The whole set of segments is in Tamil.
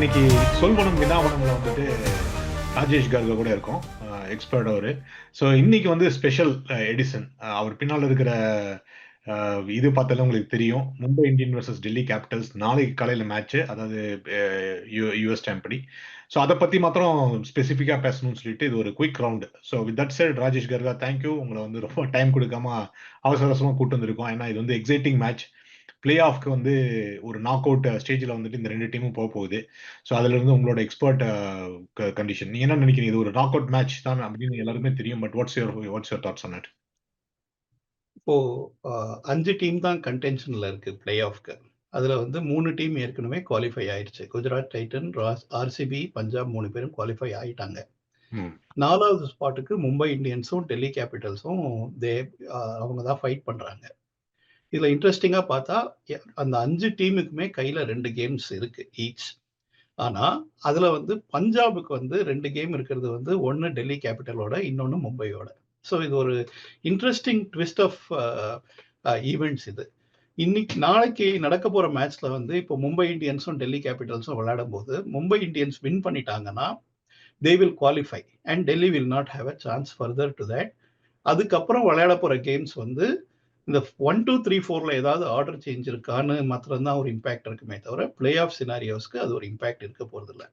இன்னைக்கு சொல்வனம் வினாவனம்ல வந்துட்டு ராஜேஷ் கர்க கூட இருக்கும். எக்ஸ்பர்ட் அவரு. ஸோ இன்னைக்கு வந்து ஸ்பெஷல் எடிசன் அவர் பின்னால் இருக்கிற இது பார்த்தாலும் உங்களுக்கு தெரியும். Mumbai Indian versus Delhi Capitals நாளைக்கு காலையில் மேட்ச் அதாவது யூஎஸ் டைம் படி. ஸோ அதை பற்றி மாத்திரம் ஸ்பெசிஃபிக்காக பேசணும்னு சொல்லிட்டு இது ஒரு quick round so with that side Rajesh Karga thank you உங்களை வந்து ரொம்ப டைம் கொடுக்காம அவசர அவசரமாக கூட்டு வந்திருக்கோம். ஏன்னா இது வந்து எக்ஸைட்டிங் மேட்ச் பிளே ஆஃப்க்கு வந்து ஒரு நாக் அவுட் ஸ்டேஜில் வந்துட்டு இந்த ரெண்டு டீமும் போக போகுது. ஸோ அதுல இருந்து உங்களோட எக்ஸ்பர்ட் கண்டிஷன் நீங்க என்ன நினைக்கிறீங்க? இது ஒரு நாக் அவுட் மேட்ச் தான் அப்படின்னு எல்லாருமே தெரியும் but what's your what's your thoughts on it இப்போ அஹ், அஞ்சு டீம் தான் கண்டென்ஷன்ல இருக்கு பிளே ஆஃப்க்கு அதுல வந்து மூணு டீம் ஏற்கனவே குவாலிஃபை ஆயிடுச்சு குஜராத் டைட்டன் ஆர்சிபி பஞ்சாப் மூணு பேரும் குவாலிஃபை ஆயிட்டாங்க. நாலாவது ஸ்பாட்டுக்கு மும்பை இந்தியன்ஸும் டெல்லி கேபிட்டல்ஸும் தே அவங்க தான் ஃபைட் பண்றாங்க. இதுல இன்ட்ரெஸ்டிங்கா பார்த்தா அந்த அஞ்சு டீமுக்குமே கையில ரெண்டு கேம்ஸ் இருக்கு ஈச் ஆனா அதுல வந்து பஞ்சாபுக்கு வந்து ரெண்டு கேம் இருக்கிறது வந்து ஒன்னு டெல்லி கேபிட்டலோட இன்னொன்னு மும்பையோட. ஸோ இது ஒரு இன்ட்ரெஸ்டிங் ட்விஸ்ட் ஆஃப் ஈவெண்ட்ஸ் இது. இன்னைக்கு நாளைக்கு நடக்க போற மேட்ச்ல வந்து இப்போ மும்பை இந்தியன்ஸும் டெல்லி கேபிட்டல்ஸும் விளையாடும் போது மும்பை இந்தியன்ஸ் வின் பண்ணிட்டாங்கன்னா they will qualify and Delhi will not have a chance further to that அதுக்கப்புறம் விளையாட போற கேம்ஸ் வந்து இந்த ஒன் டூ த்ரீ ஃபோர்ல ஏதாவது ஆர்டர் சேஞ்ச் இருக்கான்னு மாத்திரம் தான் ஒரு இம்பாக்ட் இருக்குமே தவிர பிளே ஆஃப் சினாரியோஸ்க்கு அது ஒரு இம்பாக்ட் இருக்க போறது இல்லை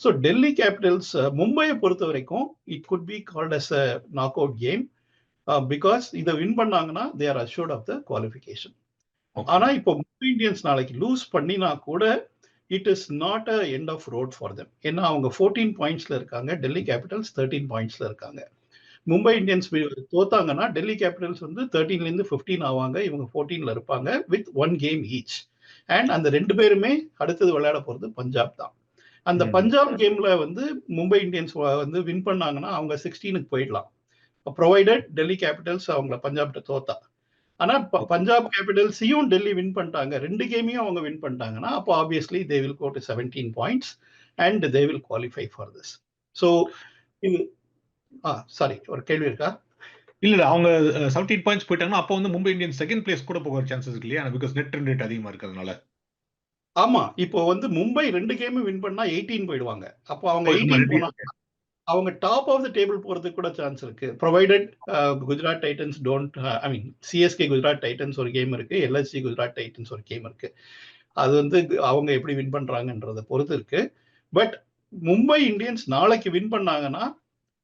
ஸோ டெல்லி கேபிட்டல்ஸ் மும்பையை பொறுத்த வரைக்கும் it could be called as a knock out game because இதை வின் பண்ணாங்கன்னா they are assured of the qualification ஆனா இப்போ மும்பை இந்தியன்ஸ் நாளைக்கு லூஸ் பண்ணினா கூட it is not a end of road for them ஏன்னா அவங்க ஃபோர்டீன் பாயிண்ட்ஸ்ல இருக்காங்க டெல்லி கேபிட்டல்ஸ் தேர்ட்டீன் பாயிண்ட்ஸ்ல இருக்காங்க. மும்பை இந்தியன்ஸ் தோத்தாங்கன்னா டெல்லி கேபிட்டல்ஸ் வந்து 13 ல இருந்து 15 ஆவாங்க. இவங்க 14 ல இருப்பாங்க with one game each and அந்த ரெண்டு பேருமே அடுத்தது விளையாட போறது பஞ்சாப் தான். அந்த. பஞ்சாப் கேம்ல வந்து மும்பை இந்தியன்ஸ் வந்து வின் பண்ணாங்கன்னா அவங்க சிக்ஸ்டீனுக்கு போயிடலாம். ப்ரொவைடட் டெல்லி கேபிட்டல்ஸ் அவங்கள பஞ்சாப்கிட்ட தோத்தா. ஆனா ப- பஞ்சாப் கேபிட்டல்ஸையும் டெல்லி வின் பண்ணிட்டாங்க. ரெண்டு கேமையும் அவங்க வின் பண்ணிட்டாங்கன்னா அப்போ obviously they will go to seventeen points and they will qualify for this so இது சாரி ஒரு கேள்வி இருக்கா? இல்ல அவங்க செவன்டீன் பாயிண்ட்ஸ் போயிட்டாங்கன்னா அப்போ வந்து மும்பை இந்தியன்ஸ் செகண்ட் பிளேஸ் கூட போகிற சான்சஸ் இல்லையா? பிகாஸ் நெட் ரன் ரேட் அதிகமா இருக்கிறதுனால. ஆமா இப்போ வந்து மும்பை ரெண்டு கேமும் வின் பண்ணா எயிட்டீன் போயிடுவாங்க. அப்போ அவங்க எயிட்டீன் ரெண்டு- போனா அவங்க டாப் ஆஃப் த டேபிள் போறதுக்கு கூட சான்ஸ் இருக்கு. Provided Gujarat Titans don't I mean CSK Gujarat Titans ஒரு கேம் இருக்கு எல்எஸ்சி குஜராத் டைட்டன்ஸ் ஒரு கேம் இருக்கு. அது வந்து அவங்க எப்படி வின் பண்றாங்கன்றத பொறுத்து இருக்கு. பட் மும்பை இந்தியன்ஸ் நாளைக்கு வின் பண்ணாங்கன்னா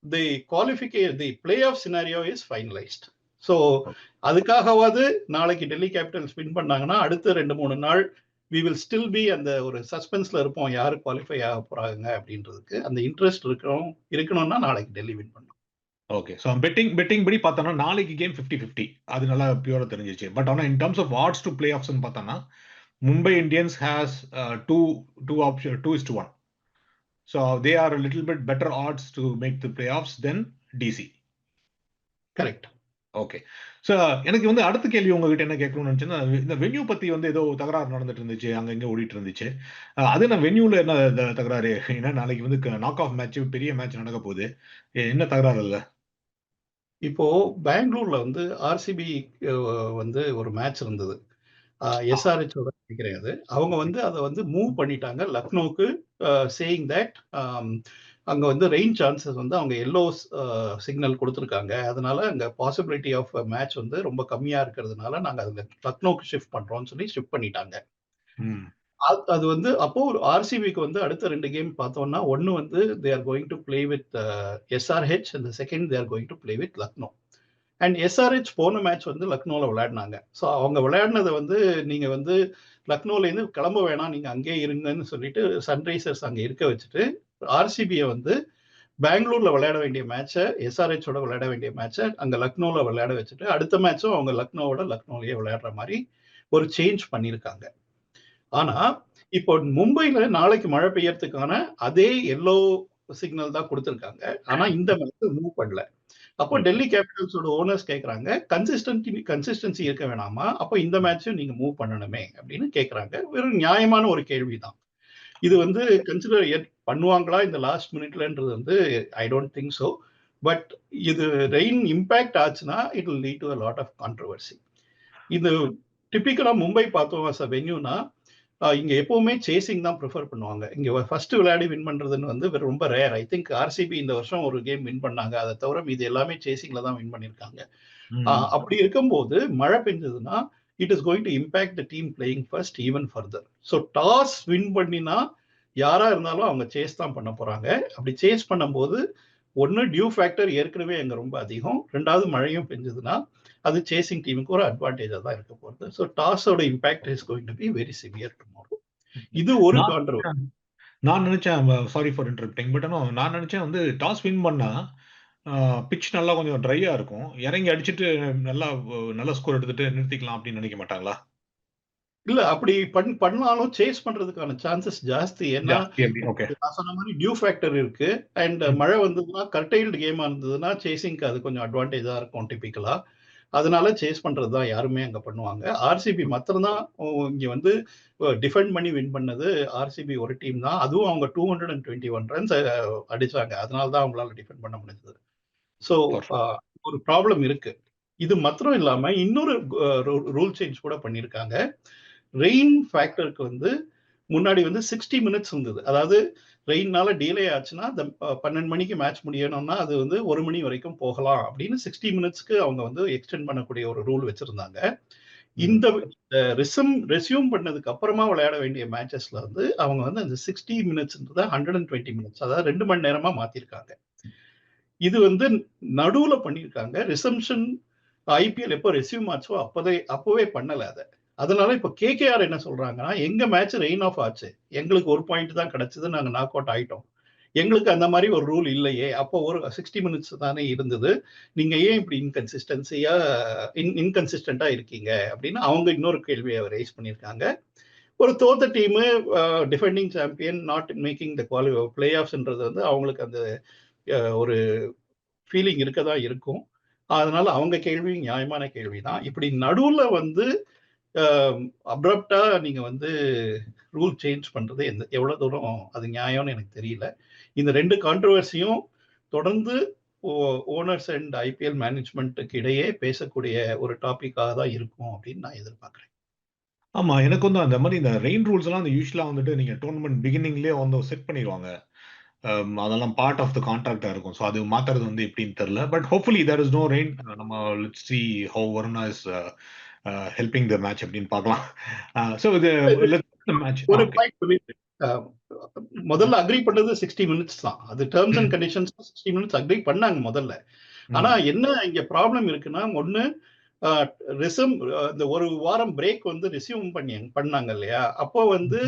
the qualification the play off scenario is finalised so அதுக்காகவாது நாளைக்கு டெல்லி கேபிட்டல்ஸ் வின் பண்ணாங்கன்னா அடுத்த ரெண்டு மூணு நாள் வி வில் ஸ்டில் பி அந்த ஒரு சஸ்பென்ஸ்ல இருப்போம். யாரு குவாலிஃபை ஆக போறாங்க அப்படின்றதுக்கு அந்த இன்ட்ரெஸ்ட் இருக்கணும் இருக்கணும்னா நாளைக்கு டெல்லி வின் பண்ணும் ஓகே ஸோ பெட்டிங் பெட்டிங் படி பார்த்தோம்னா நாளைக்கு கேம் ஃபிஃப்டி ஃபிஃப்டி அது நல்லா பியூரா தெரிஞ்சிச்சு. பட் ஆனால் in terms of odds to play ஆஃப்ஸ்னு பார்த்தோம்னா Mumbai Indians has two two option two is to one so they are little bit better odds to make the play offs than DC correct okay so எனக்கு வந்து அடுத்த கேள்வி உங்ககிட்ட என்ன கேட்கணும்னு நினச்சேன்னா இந்த வென்யூ பத்தி வந்து ஏதோ தகராறு நடந்துட்டு இருந்துச்சு அங்க இங்க ஓடிட்டு இருந்துச்சு. அது என்ன வென்யூல என்ன தகராறு? ஏன்னா நாளைக்கு வந்து நாக் ஆஃப் மேட்ச் பெரிய மேட்ச் நடக்க போகுது. என்ன தகராறு இல்ல இப்போ பெங்களூர்ல வந்து ஆர்சிபி வந்து ஒரு மேட்ச் இருந்தது. எஸ்ஆர்ஹெச்சோட கிடையாது. அவங்க வந்து அதை வந்து மூவ் பண்ணிட்டாங்க. லக்னோக்கு சேயிங் தட் அங்க வந்து ரெயின் சான்சஸ் வந்து அவங்க எல்லோ சிக்னல் கொடுத்துருக்காங்க. அதனால அங்க பாசிபிலிட்டி ஆஃப் மேட்ச் வந்து ரொம்ப கம்மியா இருக்கிறதுனால நாங்க அதுல லக்னோக்கு ஷிஃப்ட் பண்றோம்னு சொல்லி ஷிஃப்ட் பண்ணிட்டாங்க. அது அது வந்து அப்போ ஒரு ஆர்சிபிக்கு வந்து அடுத்த ரெண்டு கேம் பார்த்தோம்னா ஒன்னு வந்து they are going to play with SRH அந்த second they are going to play with Lucknow. And SRH போன மேட்ச் வந்து லக்னோவில் விளையாடினாங்க. ஸோ அவங்க விளையாடினதை வந்து நீங்கள் வந்து லக்னோலேருந்து கிளம்ப வேணாம் நீங்கள் அங்கேயே இருங்கன்னு சொல்லிட்டு சன்ரைசர்ஸ் அங்கே இருக்க வச்சுட்டு ஆர்சிபியை வந்து பெங்களூரில் விளையாட வேண்டிய மேட்சை எஸ்ஆர்ஹெச்சோட விளையாட வேண்டிய மேட்சை அங்கே லக்னோவில் விளையாட வச்சுட்டு அடுத்த மேட்சும் அவங்க லக்னோவோட லக்னோலையே விளையாடுற மாதிரி ஒரு சேஞ்ச் பண்ணியிருக்காங்க. ஆனால் இப்போ மும்பையில் நாளைக்கு மழை பெய்யறதுக்கான அதே எல்லோ சிக்னல் தான் கொடுத்துருக்காங்க. ஆனால் இந்த மேட்ச் மூவ் பண்ணல. அப்போ டெல்லி கேபிட்டல்ஸோட ஓனர்ஸ் கேக்குறாங்க கன்சிஸ்டன்சி கன்சிஸ்டன்சி இருக்க வேணாமா? அப்போ இந்த மேட்சும் நீங்க மூவ் பண்ணணுமே அப்படின்னு கேக்குறாங்க. வெறும் நியாயமான ஒரு கேள்விதான். இது வந்து கன்சிடர் பண்ணுவாங்களா இந்த லாஸ்ட் மினிட்லன்றது வந்து I don't think so but இது ரெயின் இம்பேக்ட் ஆச்சுன்னா it will lead to lot of controversy இது டிப்பிக்கலா மும்பை பார்த்தோம் அஸ் அ வென்யூனா இங்க எப்பவுமே சேசிங் தான் பிரிஃபர் பண்ணுவாங்க. இங்க ஃபர்ஸ்ட் விளையாடி வின் பண்றதுன்னு வந்து ரொம்ப ரேர். ஐ திங்க் ஆர்சிபி இந்த வருஷம் ஒரு கேம் வின் பண்ணாங்க. அத தவிர மீதி எல்லாமே சேசிங்ல தான் வின் ம். அப்படி இருக்கும்போது மழை பெஞ்சதுன்னா, it is going to impact the team playing first even further. So toss win பண்ணினா, யாரா இருந்தாலும் அவங்க சேஸ் தான் பண்ண போறாங்க. அப்படி சேஸ் பண்ணும்போது, ஒண்ணு டியூ ஃபேக்டர் ஏற்கனவே அங்க ரொம்ப அதிகம். 2வது மழையும் பெஞ்சதுன்னா, அது சேசிங் டீமுக்கு ஒரு அட்வான்டேஜா தான் இருக்க போறது. So டாஸோட impact is going to be very severe tomorrow. இது ஒரு கான்ட்ரோவர்சி. நான் நினைச்சேன் சாரி ஃபார் இன்டரப்டிங். பட் ஆனா நான் நினைச்சேன் வந்து டாஸ் வின் பண்ணா, அ பிட்ச் நல்லா கொஞ்சம் ட்ரையா இருக்கும். இறங்கி அடிச்சுட்டு நல்லா நல்ல ஸ்கோர் எடுத்துட்டு நிறுத்திக்கலாம் அப்படின்னு நினைக்க மாட்டாங்களா? இல்ல அப்படி பண் பண்ணாலும் சேஸ் பண்றதுக்கான சான்சஸ் ஜாஸ்தி. ஏன்னா. நான் சொன்ன மாரி டியூ ஃபேக்டர் இருக்கு. அண்ட். மழை வந்ததுன்னா, கர்டெயில்டு கேமா இருந்ததுன்னா, சேசிங்க்கு அது கொஞ்சம் அட்வான்டேஜா இருக்கும் டிபிக்கலா. அதனால சேஸ் பண்றது தான் யாருமே அங்க பண்ணுவாங்க. ஆர்சிபி மாத்திரம் தான் இங்க வந்து டிஃபெண்ட் பண்ணி வின் பண்ணது ஆர்சிபி ஒரு டீம் தான். அதுவும் அவங்க 221 ரன்ஸ் அடிச்சாங்க. அதனால தான் அவங்களால டிஃபெண்ட் பண்ண முடிஞ்சது. ஸோ ஒரு ப்ராப்ளம் இருக்கு. இது மாத்திரம் இல்லாம இன்னொரு ரூல் சேஞ்ச் கூட பண்ணியிருக்காங்க. ரெயின் ஃபேக்டருக்கு வந்து முன்னாடி வந்து 60 மினிட்ஸ் இருந்தது. அதாவது ரெயின்னால டிலே ஆச்சுன்னா, அந்த 12 மணிக்கு மேட்ச் முடியணும்னா, அது வந்து 1 மணி வரைக்கும் போகலாம் அப்படின்னு 60 மினிட்ஸ்க்கு அவங்க வந்து எக்ஸ்டெண்ட் பண்ணக்கூடிய ஒரு ரூல் வச்சிருந்தாங்க. இந்த. ரிசம் ரெஸ்யூம் பண்ணதுக்கு அப்புறமா விளையாட வேண்டிய மேட்சஸ்ல வந்து அவங்க வந்து அந்த 60 மினிட்ஸ்ன்றத 120 மினிட்ஸ் அதாவது 2 மணி நேரமா மாத்திருக்காங்க. இது வந்து நடுவுல பண்ணியிருக்காங்க. ரிசம்ப்ஷன் ஐபிஎல் எப்போ ரெஸ்யூம் ஆச்சோ அப்போதே அப்பவே பண்ணல அத. அதனால இப்ப கேகேஆர் என்ன சொல்றாங்கன்னா, எங்க மேட்ச் ரெயின் ஆஃப் ஆச்சு. எங்களுக்கு ஒரு பாயிண்ட் தான் கிடைச்சது. நாங்க நாக் அவுட் ஆயிட்டோம். எங்களுக்கு அந்த மாதிரி ஒரு ரூல் இல்லையே. அப்போ ஒரு 60 மினிட்ஸ் தானே இருந்தது. நீங்க ஏன் இப்படி இன்கன்சிஸ்டன்சியா இன் இன்கன்சிஸ்டண்டா இருக்கீங்க அப்படின்னு அவங்க இன்னொரு கேள்வியை ரைஸ் பண்ணியிருக்காங்க. ஒரு தோத்த team defending champion not making the குவாலி play ஆஃப்ஸ்ன்றது வந்து அவங்களுக்கு அந்த ஒரு ஃபீலிங் இருக்க தான் இருக்கும். அதனால அவங்க கேள்வியும் நியாயமான கேள்வி தான். இப்படி நடுவில் வந்து அப்ரப்டா நீங்க வந்து ரூல் சேஞ்ச் பண்றது எந்த எவ்வளவு தூரம் அது நியாயம்னு எனக்கு தெரியல. இந்த ரெண்டு கான்ட்ரவர்சியும் தொடர்ந்து ஓ ஓனர்ஸ் அண்ட் ஐபிஎல் மேனேஜ்மெண்ட்டுக்கு இடையே பேசக்கூடிய ஒரு டாப்பிக்காக தான் இருக்கும் அப்படின்னு நான் எதிர்பார்க்குறேன் ஆமா. எனக்கு வந்து அந்த மாதிரி இந்த ரெயின் ரூல்ஸ்லாம் அந்த யூஸ்வலாக வந்துட்டு நீங்கள் டோர்னமெண்ட் பிகினிங்லேயே வந்து செட் பண்ணிடுவாங்க அதெல்லாம் பார்ட் ஆஃப் த கான்ட்ராக்டாக இருக்கும். ஸோ அது மாத்துறது வந்து எப்படின்னு தெரில but hopefully there is no rain. நம்ம let's see how Varuna is helping the match அப்படின்னு பார்க்கலாம். ஸோ இது மேட்ச். ஒரு முதல்ல அக்ரி பண்ணது 60 மினிட்ஸ் தான். அது terms and conditions 60 minutes agree பண்ணாங்க முதல்ல. ஆனா. என்ன இங்க ப்ராப்ளம் இருக்குன்னா, ஒண்ணு அ ரிசம் இந்த ஒரு வாரம் பிரேக் வந்து ரெஸ்யூம் பண்ணி பண்ணாங்க இல்லையா? அப்போ வந்து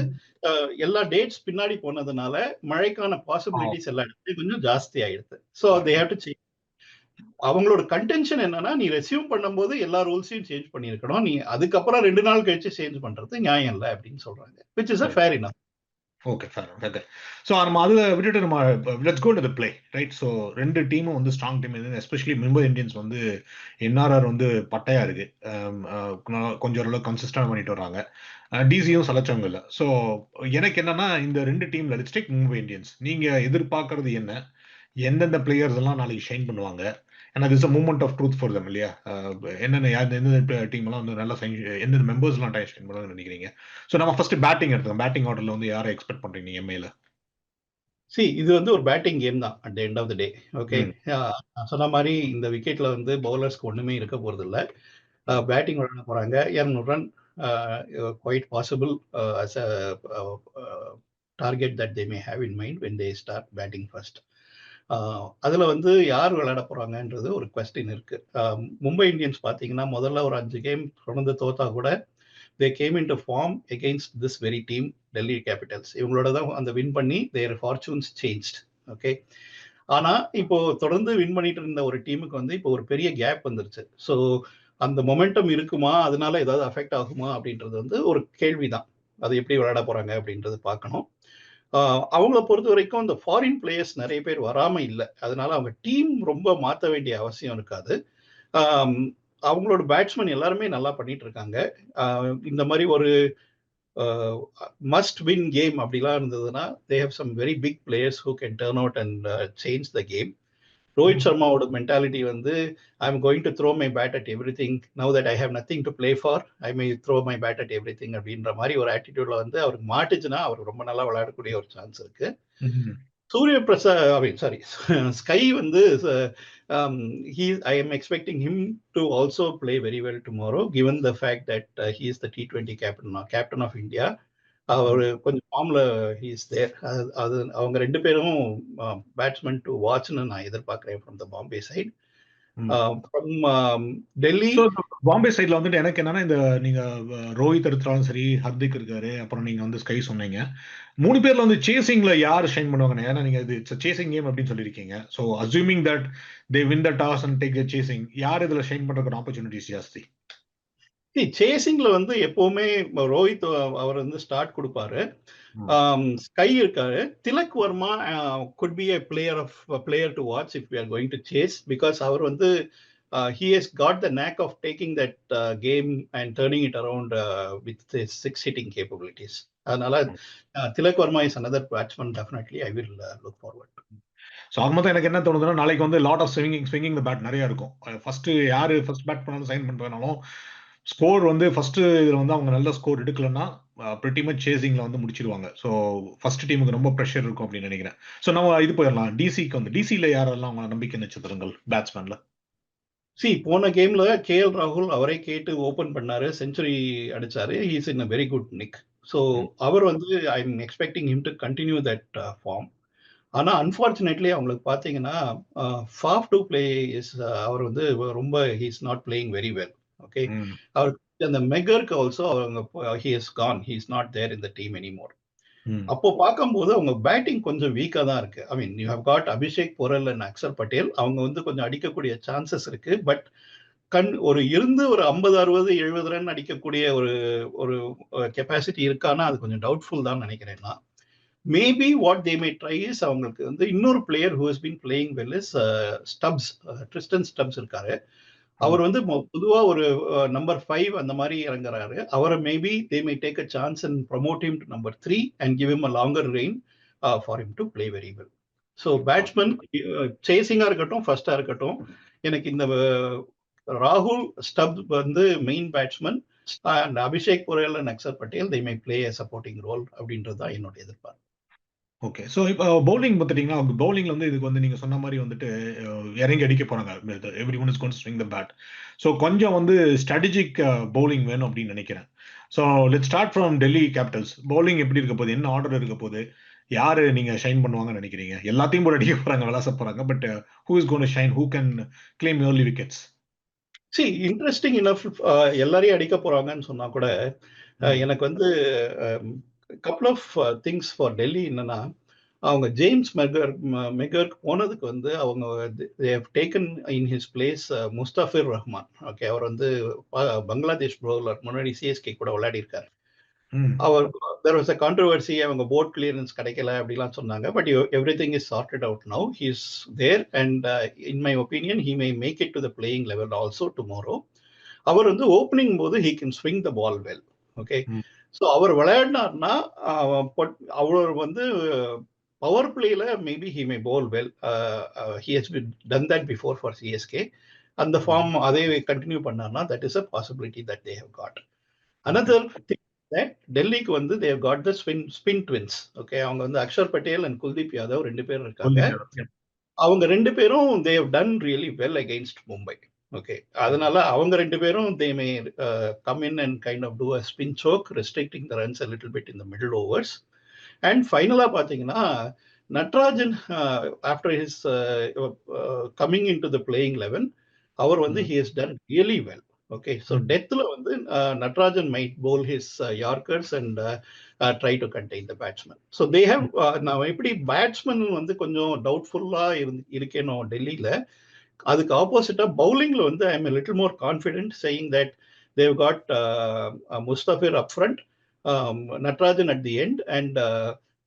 எல்லா டேட்ஸ் பின்னாடி போனதுனால, மழைக்கான. பாசிபிலிட்டிஸ் எல்லா இடத்துலயும் கொஞ்சம் ஜாஸ்தி ஆயிடுது. So they. Have to. அவங்களோட கன்டென்ஷன் என்னன்னா, நீ ரெசியூம் பண்ணும்போது எல்லா ரூல்ஸையும் சேஞ்ச் பண்ணியிருக்கணும். நீ அதுக்கப்புறம் ரெண்டு நாள் கழிச்சு சேஞ்ச் பண்றது நியாயம் இல்லை அப்படின்னு சொல்றாங்க. Which is a fair enough. Okay. Fair okay. So நம்ம அதை விட்டுட்டு நம்ம let's go to the play right. So ரெண்டு டீமும் வந்து strong team. Especially Mumbai Indians வந்து என்ஆர்ஆர் வந்து பட்டையா இருக்கு. கொஞ்சம் ஓரளவு கன்சிஸ்டன்ட் பண்ணிட்டு வராங்க. Uh, டிசியும் சலைச்சவங்க இல்லை ஸோ எனக்கு என்னன்னா இந்த ரெண்டு டீம்ல லெட்ஸ் டேக் மும்பை இந்தியன்ஸ். நீங்க எதிர்பார்க்கறது என்ன? எந்தெந்த பிளேயர்ஸ் எல்லாம் நாளைக்கு ஷைன் பண்ணுவாங்க? ஏன்னா this a moment of truth for them இல்லையா? என்னென்ன யார் எந்தெந்த டீம் எல்லாம் வந்து நல்லா ஷைன் எந்தெந்த மெம்பர்ஸ்லாம் ஷைன் பண்ணுவாங்கன்னு நினைக்கிறீங்க? ஸோ நம்ம ஃபர்ஸ்ட் பேட்டிங் எடுத்துக்கலாம். பேட்டிங் ஆர்டர்ல வந்து யார எக்ஸ்பெக்ட் பண்றீங்க எம்ஐல? சி இது வந்து ஒரு பேட்டிங் கேம் தான். At the end of the day. Okay. சொன்ன மாரி இந்த விக்கெட்ல வந்து பவுலர்ஸ்க்கு ஒண்ணுமே இருக்க போறதில்ல. அ ம். பேட்டிங் விளையாட போறாங்க. 200 run quite possible as a target that they may have in mind when they start batting first. அதில் அதுல வந்து யார் விளையாட போறாங்கன்றது ஒரு கொஸ்டின் இருக்கு. மும்பை இந்தியன்ஸ் பார்த்தீங்கன்னா, முதல்ல ஒரு அஞ்சு கேம் தொடர்ந்து தோத்தா கூட they came into form against this very team Delhi Capitals. இவங்களோட தான் அந்த வின் பண்ணி தேர் ஃபார்ச்சூன்ஸ் சேஞ்ச்ட். ஓகே. ஆனா, இப்போ தொடர்ந்து வின் பண்ணிட்டு இருந்த ஒரு டீமுக்கு வந்து இப்போ ஒரு பெரிய கேப் வந்துருச்சு. ஸோ அந்த மொமெண்டம் இருக்குமா? அதனால ஏதாவது அஃபெக்ட் ஆகுமா? அப்படின்றது வந்து ஒரு கேள்வி தான். அது எப்படி விளையாட போறாங்க அப்படின்றது பார்க்கணும். அவங்கள பொறுத்த வரைக்கும் இந்த ஃபாரின் பிளேயர்ஸ் நிறைய பேர் வராமல் இல்லை அதனால அவங்க டீம் ரொம்ப மாற்ற வேண்டிய அவசியம் இருக்காது. அவங்களோட பேட்ஸ்மேன் எல்லாருமே நல்லா பண்ணிட்டு இருக்காங்க. இந்த மாதிரி ஒரு மஸ்ட் வின் கேம் அப்படிலாம் இருந்ததுன்னா, they have some very big players who can turn out and change the game. Rohit சர்மாவோட mentality வந்து I am going to throw my bat at every thing now that I have nothing to play for I may throw my bat at every thing அப்படின்ற மாதிரி ஒரு ஆட்டிடியூட்ல வந்து அவருக்கு மாட்டுச்சுன்னா அவர் ரொம்ப நல்லா விளையாடக்கூடிய ஒரு சான்ஸ் இருக்கு. Surya Prasad I mean sorry SKY வந்து I am expecting him to also play very well tomorrow, given the fact that uh, he is the T20 captain, uh, captain of India. அவர் கொஞ்சம் ஃபார்ம்ல ஹீஸ் தேர் அது அவங்க ரெண்டு பேரும் பேட்ஸ்மேன் டு வாட்ச்னு நான் எதிர்பார்க்கிறேன் from the Bombay side Delhi Bombay சைட்ல வந்துட்டு எனக்கு என்னன்னா இந்த நீங்க ரோஹித் எடுத்தாலும் சரி ஹர்திக் இருக்காரு அப்புறம் நீங்க வந்து ஸ்கை சொன்னீங்க. மூணு பேர்ல வந்து சேசிங்ல யார் ஷைன் பண்ணுவாங்க ஏன்னா நீங்க இது சேசிங் கேம் அப்படின்னு சொல்லியிருக்கீங்க. So assuming that they win the toss and take chasing யார் இதுல ஷைன் பண்றதுக்கு ஆப்பர்ச்சுனிட்டிஸ் ஜாஸ்தி? சேசிங்ல வந்து எப்பவுமே ரோஹித் அவர் வந்து ஸ்டார்ட் கொடுப்பாரு. ஸ்கை இருக்காரு. Tilak Varma could be a player of player to watch if we are going to chase because அவர் வந்து he has got the knack of taking that game and turning it around with six hitting capabilities அதனால Tilak Varma is another batsman definitely I will look forward so அது மொத்தம் எனக்கு என்ன தோணுதுன்னா நாளைக்கு வந்து lot of swinging swinging bat நிறைய இருக்கும். ஃபர்ஸ்ட் யாரு ஃபர்ஸ்ட் பேட் பண்ணாலும் சைன் பண்ணுறதுனாலும் ஸ்கோர் வந்து ஃபர்ஸ்ட் இதில் வந்து அவங்க நல்ல ஸ்கோர் எடுக்கலன்னா பிரிட்டி மச் சேசிங்ல வந்து முடிச்சிருவாங்க. ஸோ ஃபர்ஸ்ட் டீமுக்கு ரொம்ப ப்ரெஷர் இருக்கும் அப்படின்னு நினைக்கிறேன். ஸோ நம்ம இது போயிடலாம். டிசிக்கு வந்து டிசியில் யாரெல்லாம் அவங்க நம்பிக்கை நட்சத்திரங்கள் பேட்ஸ்மேன்ல சி போன கேம்ல கே எல் ராகுல் அவரே கேட்டு ஓபன் பண்ணாரு செஞ்சுரி அடிச்சாரு. He's in a very good nick so அவர் வந்து I am expecting him to continue that form ஆனால் அன்ஃபார்ச்சுனேட்லி அவங்களுக்கு பார்த்தீங்கன்னா ஃபாஃப் டு பிளே இஸ் அவர் வந்து ரொம்ப he's not playing very well okay அவருக்கு அந்த மெகருக்கு ஆல்சோ அவங்க he is gone he is not there in the team anymore அப்போ பார்க்கும்போது அவங்க பேட்டிங் கொஞ்சம் வீக்கா தான் இருக்கு. I mean you have got Abishek Porel and Axar Patel அவங்க வந்து கொஞ்சம் அடிக்கக்கூடிய சான்சஸ் இருக்கு. பட் கண் ஒரு இருந்து ஒரு ஐம்பது அறுபது எழுபது ரன் அடிக்கக்கூடிய ஒரு ஒரு கெப்பாசிட்டி இருக்கானா அது கொஞ்சம் டவுட்ஃபுல் தான் நினைக்கிறேன் நான். Maybe what they may try is அவங்களுக்கு வந்து இன்னொரு player who has been playing well is Stubbs Tristan Stubbs இருக்காரு. அவர் வந்து பொதுவாக ஒரு நம்பர் ஃபைவ் அந்த மாதிரி இறங்குறாரு. அவரை maybe they may take a chance and promote him to number three and give him a longer rein for him to play very well so batsman சேசிங்காக இருக்கட்டும் ஃபர்ஸ்டாக இருக்கட்டும் எனக்கு இந்த ராகுல் ஸ்டப் வந்து main batsman and Abishek Porel and Axar Patel they may play supporting role அப்படின்றது தான் என்னோட எதிர்பார்ப்பு. ஓகே ஸோ இப்போ பவுலிங் பார்த்துட்டிங்கன்னா அவங்க பவுலிங்ல வந்து இதுக்கு வந்து நீங்க சொன்ன மாதிரி வந்துட்டு இறங்கி அடிக்க போறாங்க. Every one is gonna swing the bat so கொஞ்சம் வந்து ஸ்ட்ராட்டஜிக் பவுலிங் வேணும் அப்படின்னு நினைக்கிறேன். So let start from Delhi Capitals bowling எப்படி இருக்க போகுது? என்ன ஆர்டர் இருக்க போகுது? யாரு நீங்க ஷைன் பண்ணுவாங்கன்னு நினைக்கிறீங்க? எல்லாத்தையும் போட அடிக்க போறாங்க விளாச போறாங்க. But who is gonna shine who can claim early wickets see interesting enough எல்லாரையும் அடிக்க போறாங்கன்னு சொன்னா கூட எனக்கு வந்து couple of things for Delhi என்னன்னா அவங்க ஜேம்ஸ் மெகர் மெகர்க்கு போனதுக்கு வந்து அவங்க taken in his place Mustafizur Rahman okay அவர் வந்து பங்களாதேஷ் பவுலர் முன்னாடி சிஎஸ்கே கூட விளையாடி இருக்காரு அவர் தெர் வாஸ் அ கான்ட்ரவர்சி அவங்க போர்ட் கிளியரன்ஸ் கிடைக்கல அப்படிலாம் சொன்னாங்க. But every thing is sorted out now he's there and in my opinion he may make it to the playing eleven also tomorrow அவர் வந்து ஓப்பனிங் போது he can swing the ball well okay so அவர் விளையாடினார்னா அவர் வந்து பவர் பிளேல maybe he may bowl well he has been done that before for CSK அந்த ஃபார்ம் அதே கண்டினியூ பண்ணார்னா that is a possibility that they have got another thing that டெல்லிக்கு வந்து they've got the spin spin twins okay அவங்க வந்து அக்ஷர் பட்டேல் அண்ட் குல்தீப் யாதவ் ரெண்டு பேரும் இருக்காங்க. அவங்க ரெண்டு பேரும் they've done really well against Mumbai okay அதனால அவங்க ரெண்டு பேரும் they may come in and kind of do a spin choke restricting the runs a little bit in the middle overs and ஃபைனலாக பார்த்தீங்கன்னா Natarajan after his coming in to the playing eleven அவர் வந்து he has done really well okay so டெத்தில் வந்து Natarajan might bowl his yorkers and try to contain the batsman so they have நான் எப்படி பேட்ஸ்மேன் வந்து கொஞ்சம் டவுட்ஃபுல்லாக இருந்து இருக்கேனோ டெல்லியில் அதுக்கு ஆப்போசிட்டா பவுலிங்ல வந்து I am little more confident saying that they've got Mustafizur up front Natarajan at the end and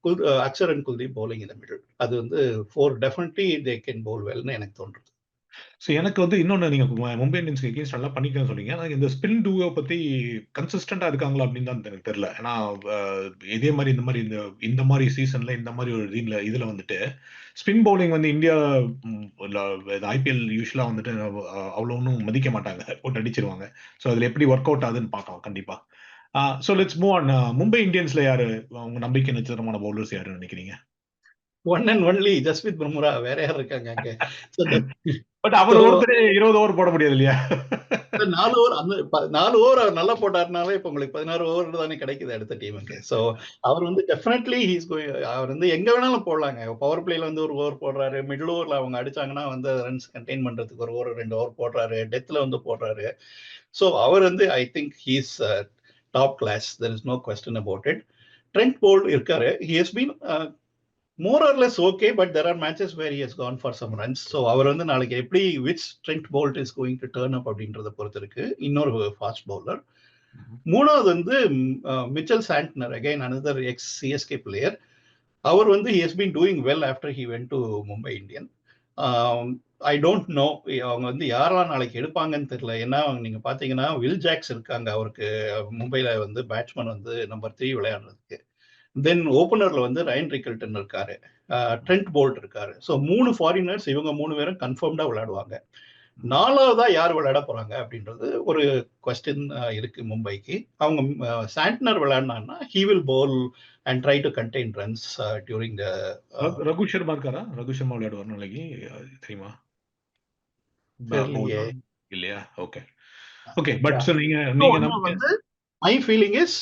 Kul Akshar and Kuldeep bowling இந்த மிடில் அது வந்து for definitely they can bowl வெல்னு எனக்கு தோன்றுது. ஸோ எனக்கு வந்து இன்னொன்னு நீங்க மும்பை இந்தியன்ஸ்க்கு எகேன்ஸ்ட் நல்லா பண்ணிக்கிறேன்னு சொன்னீங்க. ஆனா இந்த ஸ்பின் டூவை பத்தி கன்சிஸ்டண்டாக இருக்காங்களா அப்படின்னு தான் எனக்கு தெரியல. ஏன்னா இதே மாதிரி இந்த மாதிரி இந்த இந்த மாதிரி சீசன்ல இந்த மாதிரி ஒரு இதுல இதுல வந்துட்டு ஸ்பின் பவுலிங் வந்து இந்தியா ஐபிஎல் யூஸ்வலாக வந்துட்டு அவ்வளோ ஒன்றும் மதிக்க மாட்டாங்க. போட்டு அடிச்சிருவாங்க. ஸோ அதுல எப்படி ஒர்க் அவுட் ஆகுதுன்னு பார்க்கலாம் கண்டிப்பா. So let's move on. Mumbai இந்தியன்ஸ்ல யாரு உங்க நம்பிக்கை நட்சத்திரமான பவுலர்ஸ் யாருன்னு நினைக்கிறீங்க? One and only Jasprit Bumrah வேற யார் இருக்காங்க அங்க? பட் அவர் ஒருத்தரே 20 ஓவர் போட முடியாது இல்லையா? 4 ஓவர் அந்த 4 ஓவர் அவர் நல்லா போட்டாருனாவே இப்ப உங்களுக்கு 16 ஓவர் தானே கிடைக்குது அடுத்த டீமுக்கு. ஸோ அவர் வந்து டெஃபினெட்லி ஹி இஸ் கோயிங் அவர் வந்து எங்க வேணாலும் போடலாங்க. பவர் பிளேல வந்து ஒரு ஓவர் போடுறாரு. மிடில் ஓவர்ல அவங்க அடிச்சாங்கன்னா வந்து ரன்ஸ் கன்டெயின் பண்றதுக்கு ஒரு ஓவர் 2 ஓவர் போடுறாரு. டெத்ல வந்து போடுறாரு. ஸோ அவர் வந்து I think he is top class. There is no question about it. Trent Boult இருக்காரு. He has been more or less okay. But there are matches where has gone for some runs. So அவர் வந்து நாளைக்கு எப்படி which Trent Boult is going to turn up அப்படின்றத பொறுத்து இருக்கு. இன்னொரு ஃபாஸ்ட் பவுலர். ம்ஹ்ம். 3வது வந்து Mitchell Santner again another ex CSK player. அவர் வந்து he has been doing well after he went to Mumbai Indian. I don't know அவங்க வந்து யாரெல்லாம் நாளைக்கு எடுப்பாங்கன்னு தெரியல. ஏன்னா நீங்க பார்த்தீங்கன்னா வில் ஜாக்ஸ் இருக்காங்க. அவருக்கு மும்பைல வந்து பேட்ஸ்மேன் வந்து நம்பர் 3 விளையாடுறதுக்கு. தென் ஓப்பனர்ல வந்து ரயன் ரிக்கல்டன் இருக்காரு. ட்ரெண்ட் போல்ட் இருக்காரு. ஸோ 3 ஃபாரினர்ஸ் இவங்க 3 பேரும் கன்ஃபர்ம்டா விளையாடுவாங்க. 4வதா யார் விளையாட போறாங்க அப்படின்றது ஒரு கொஸ்டின் இருக்கு மும்பைக்கு. அவங்க Santner விளையாடுனான்னா he will bowl and try to contain runs during the Raghu Sharma இருக்காரா? ரகு சர்மா விளையாடுவாரா நாளைக்கு? தெரியுமா? இல்லையா? ஓகே. ஓகே. பட் நீங்க நீங்க வந்து மை ஃபீலிங் இஸ்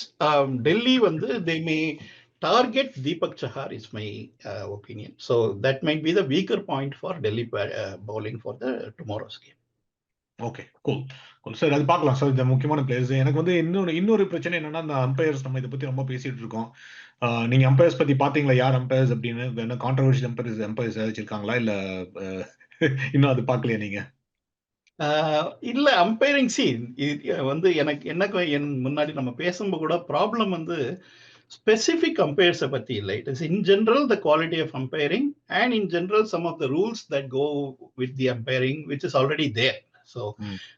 டெல்லி வந்து they may Deepak Chahar is my a opinion. So that might be the weaker point for Delhi ப அ bowling for the tomorrow's game. Okay. Cool. Cool. சரி அது பார்க்கலாம். ஸோ இந்த முக்கியமான பிளேயர்ஸ் எனக்கு வந்து இன்னொன்னு இன்னொரு பிரச்சனை என்னன்னா, அந்த அம்பயர்ஸ் நம்ம இத பத்தி ரொம்ப பேசிட்டு இருக்கோம். நீங்க அம்பயர்ஸ் பத்தி பார்த்தீங்களா? யார் அம்பயர்ஸ் அப்படின்னு? என்ன கான்ட்ரோவர்ஷியல் அம்பயர்ஸ் அம்பயர்ஸ் ஏதாச்சும்? இல்ல இன்னும் அது பார்க்கலையா நீங்க? இல்ல அம்பயரிங் சி இது வந்து எனக்கு எனக்கு என் முன்னாடி நம்ம பேசும்போது கூட ப்ராப்ளம் வந்து ஸ்பெசிஃபிக் அம்பயர்ஸ பத்தி இல்ல. It is in general the quality of umpiring and in general some of the rules that go with the umpiring which is already there. So.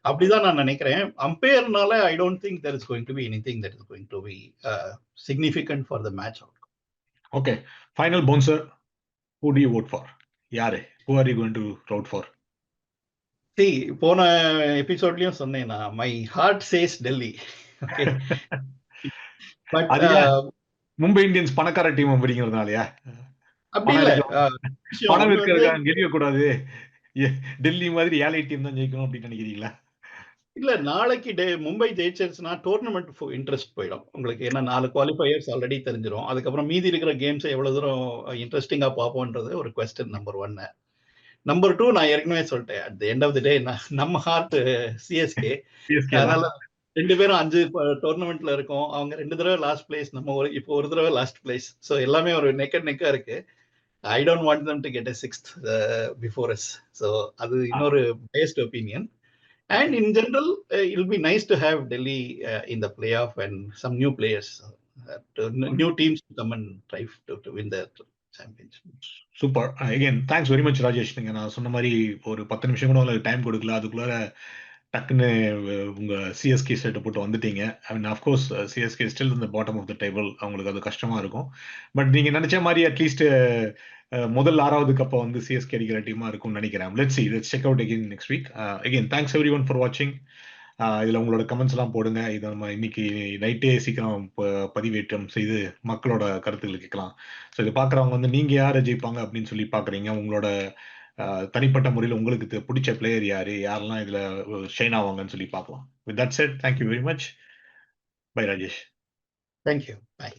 அப்படிதான் நான் நினைக்கிறேன். அம்பயர்னால I don't think there is going to be anything that is going to be a significant for the match out. Okay. Final bouncer who do you vote for? யாரு? Who are you going to vote for? C போன எபிசோட்லயும் சொன்னேன். My heart says Delhi. Okay. But? Mumbai Indians பணக்கார டீம் அப்படிங்கிறதுனாலயா? அப்படி பணம் இருக்கிறதுக்காக ஜெயிக்கக்கூடாது. எ டெல்லி மாதிரி ஏழை டீம் தான் ஜெயிக்கணும் அப்படின்னு நினைக்கிறீங்களா? இல்ல நாளைக்கு டே மும்பை ஜெயிச்சிருச்சுன்னா டோர்னமெண்ட் இன்ட்ரெஸ்ட் போயிடும். உங்களுக்கு ஏன்னா 4 குவாலிஃபயர்ஸ் ஆல்ரெடி தெரிஞ்சிரும். அதுக்கப்புறம் மீதி இருக்கிற கேம்ஸ எவ்வளவு தூரம் இன்ட்ரஸ்டிங்கா பார்ப்போம்ன்றது ஒரு கொஸ்டின் நம்பர் 1. நம்பர் 2 நான் ஏற்கனவே சொல்லிட்டேன். At the end of the day நம்ம ஹார்ட் சிஎஸ்கே. சிஎஸ்கே தான். அதனால 2 பேரும் 5 ப டோர்னமெண்ட்ல இருக்கோம். அவங்க 2 தடவ லாஸ்ட் பிளேஸ். நம்ம ஒரு இப்போ ஒரு தடவ லாஸ்ட் பிளேஸ். ஸோ எல்லாமே ஒரு நெக் அண்ட் நெக்கா இருக்கு. I don't want them to get a 6த் uh before us. So அது. இன்னொரு biased opinion. Nice to have Delhi uh, in the playoff and some new players, uh, to, new teams to come and try to, to win the championship. Super. Again thanks very much Rajesh. நீங்க நான் சொன்ன மாரி ஒரு 10 நிமிஷம் கூட உங்களுக்கு டைம் கொடுக்கல. அதுக்குள்ளார டக்குன்னு உங்கள் சிஎஸ்கே ஸ்டேட்டை போட்டு வந்துட்டீங்க. I mean of course CSK still இந்த the bottom of the table. அவங்களுக்கு அது கஷ்டமா இருக்கும். பட் நீங்கள் நினச்ச மாதிரி அட்லீஸ்ட் முதல் ஆறாவது கப்பை வந்து சிஎஸ்கே அடிக்கிற டீமாக இருக்கும்னு நினைக்கிறேன். Let's see. Let's check out again next week. Again again thanks everyone for வாட்சிங். இதில் உங்களோட கமெண்ட்ஸ் எல்லாம் போடுங்க. இதை நம்ம இன்னைக்கு நைட்டே சீக்கிரம் ப பதிவேற்றம் செய்து மக்களோட கருத்துக்கள் கேட்கலாம். ஸோ இதை பார்க்குறவங்க வந்து நீங்கள் யாரை ஜெயிப்பாங்க அப்படின்னு சொல்லி பார்க்குறீங்க. உங்களோட தனிப்பட்ட முறையில உங்களுக்கு பிடிச்ச பிளேயர் யாரு? யாரெல்லாம் இதுல ஷைன் ஆவாங்கன்னு சொல்லி பார்க்கலாம். With that said, thank you very much. Bye Rajesh. Thank you bye